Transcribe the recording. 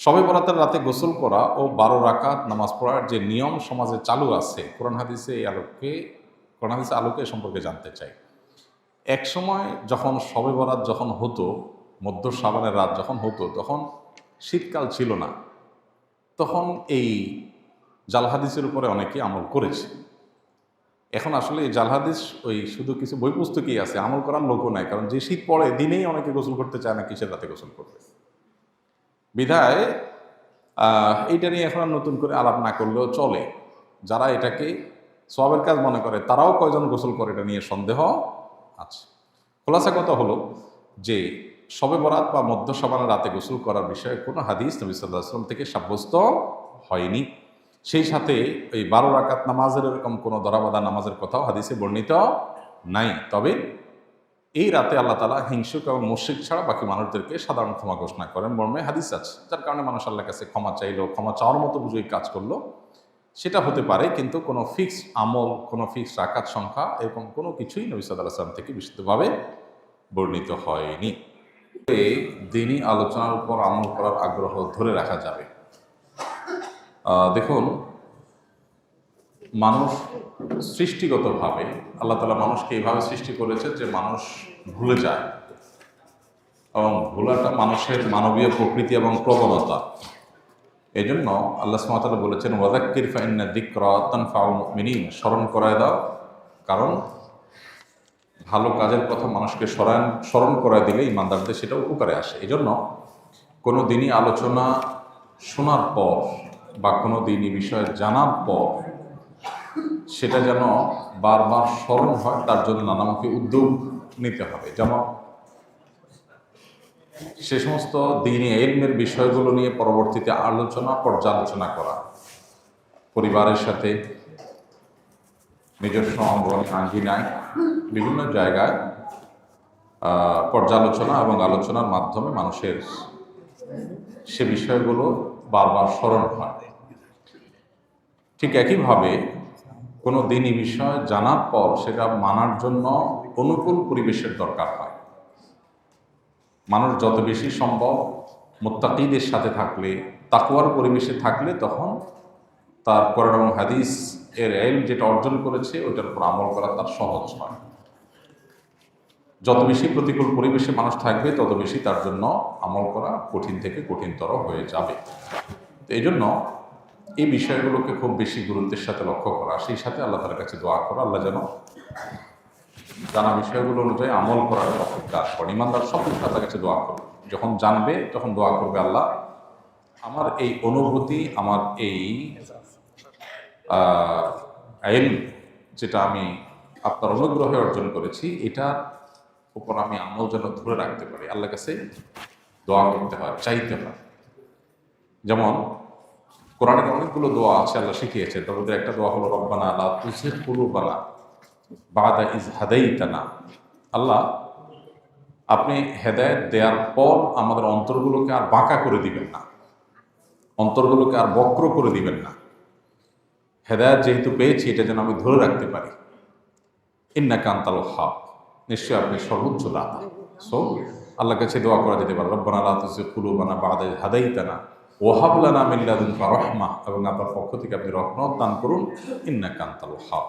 সবে বরাতের রাতে গোসল করা ও বারো রাকাত নামাজ পড়ার যে নিয়ম সমাজে চালু আছে, কোরআন হাদিসে এই আলোকে, কোরআন হাদিসে আলোকে সম্পর্কে জানতে চাই। এক সময় যখন সবে বরাত যখন হতো, মধ্য সাবানের রাত যখন হতো, তখন শীতকাল ছিল না। তখন এই জাল হাদিসের উপরে অনেকে আমল করেছে। এখন আসলে এই জাল হাদিস, ওই শুধু কিছু বই পুস্তকই আছে, আমল করার লোকও নাই, কারণ যে শীত পড়ে, দিনেই অনেকে গোসল করতে চায় না, কিসের রাতে গোসল করবে? বিধায় এইটা নিয়ে এখন আর নতুন করে আলাপ না করলেও চলে। যারা এটাকে সবের কাজ মনে করে, তারাও কয়জন গোসল করে এটা নিয়ে সন্দেহ আছে। খোলাসা কথা হলো যে সবে বরাত বা মধ্য সবানের রাতে গোসল করার বিষয়ে কোনো হাদিস নবী সাল্লাহ আসলাম থেকে সাব্যস্ত হয়নি। সেই সাথে এই বারো রাকাত নামাজের এরকম কোনো দরাবাদা নামাজের কথাও হাদিসে বর্ণিত নাই। তবে এই রাতে আল্লাহ তালা হিংসুক এবং মুশ্রিক ছাড়া বাকি মানুষদেরকে সাধারণ ক্ষমা ঘোষণা করেন মর্মে হাদিস আছে। যার কারণে মানুষ আল্লাহর কাছে ক্ষমা চাইলো, ক্ষমা চাওয়ার মতো বুঝে কাজ করল। সেটা হতে পারে কিন্তু কোনো ফিক্স আমল, কোনো ফিক্স রাকাত সংখ্যা এরকম কোনো কিছুই নবী আসলাম থেকে বিশুদ্ধভাবে বর্ণিত হয়নি। দিনই আলোচনার উপর আমল করার আগ্রহ ধরে রাখা যাবে। দেখুন মানুষ সৃষ্টিগতভাবে, আল্লাহ তালা মানুষকে এইভাবে সৃষ্টি করেছে যে মানুষ ভুলে যায়। এবং ভুলাটা মানুষের মানবীয় প্রকৃতি এবং প্রবণতা। এই জন্য আল্লাহ সুমাতালা বলেছেন ওয়াদাক্কির ফাইন্না দিকরা তানফাউল মিনিন স্মরণ করায় দাও। কারণ ভালো কাজের কথা মানুষকে স্মরণ স্মরণ করায় দিলে ইমানদারদের সেটা উপকারে আসে। এই জন্য কোনো দিনই আলোচনা শোনার পর বা কোনো দিনই বিষয়ে জানার পর সেটা যেন বারবার স্মরণ হয়, তার জন্য নানামুখী উদ্যোগ নিতে হবে। যেমন সে সমস্ত দিনই এলমের বিষয়গুলো নিয়ে পরবর্তীতে আলোচনা, পর্যালোচনা করা, পরিবারের সাথে নিজস্ব অঙ্গন আঙ্গিনায় বিভিন্ন জায়গায় পর্যালোচনা এবং আলোচনার মাধ্যমে মানুষের সে বিষয়গুলো বারবার স্মরণ হয়। ঠিক একইভাবে কোনো দিনই বিষয় জানার পর সেটা মানার জন্য অনুকূল পরিবেশের দরকার হয়। মানুষ যত বেশি সম্ভব মোত্তাকিদের সাথে থাকলে তাকুয়ার পরিবেশে থাকলে তখন তার কোরআন এবং হাদিস এর এল যেটা অর্জন করেছে ওইটার উপর আমল করা তার সহজ হয় যত বেশি প্রতিকূল পরিবেশে মানুষ থাকবে, তত বেশি তার জন্য আমল করা কঠিন থেকে কঠিনতর হয়ে যাবে। এই জন্য এই বিষয়গুলোকে খুব বেশি গুরুত্বের সাথে লক্ষ্য করা। সেই সাথে আল্লাহ তালার কাছে দোয়া করা, আল্লাহ যেন জানা বিষয়গুলো অনুযায়ী আমল করার কাজ করে ইমানদার সব তার কাছে দোয়া করবে যখন জানবে, তখন দোয়া করবে আল্লাহ, আমার এই অনুভূতি, আমার এই আইন যেটা আমি আপনার অনুগ্রহে অর্জন করেছি এটার উপর আমি আমল যেন ধরে রাখতে পারি। আল্লাহ কাছে দোয়া করতে হয়, চাইতে হয়। যেমন কোরআনের অনেকগুলো দোয়া আছে, আল্লাহ শিখিয়েছে মধ্যে একটা দোয়া হলো, রব্বানা আল্লাহ তুসির কুলুবানা বাদা ইজ হাদাইতানা। আল্লাহ, আপনি হেদায়েত দেওয়ার পর আমাদের অন্তরগুলোকে আর বাঁকা করে দিবেন না। অন্তরগুলোকে আর বক্র করে দিবেন না। হেদায়ত যেহেতু পেয়েছি, এটা যেন আমি ধরে রাখতে পারি। ইন্না কান্তাল হাব নিশ্চয়ই আপনি সর্বোচ্চ দাতা। সো আল্লাহ কাছে দোয়া করা যেতে পারে, রব্বানা আল্লাহ তুসি কুলুবানা বাদা হাদাইতানা। ওহাবলানা মিল্লাদুন রহমা এবং আপনার পক্ষ থেকে আপনি রহমত দান করুন। ইন্না কান্তাল হাব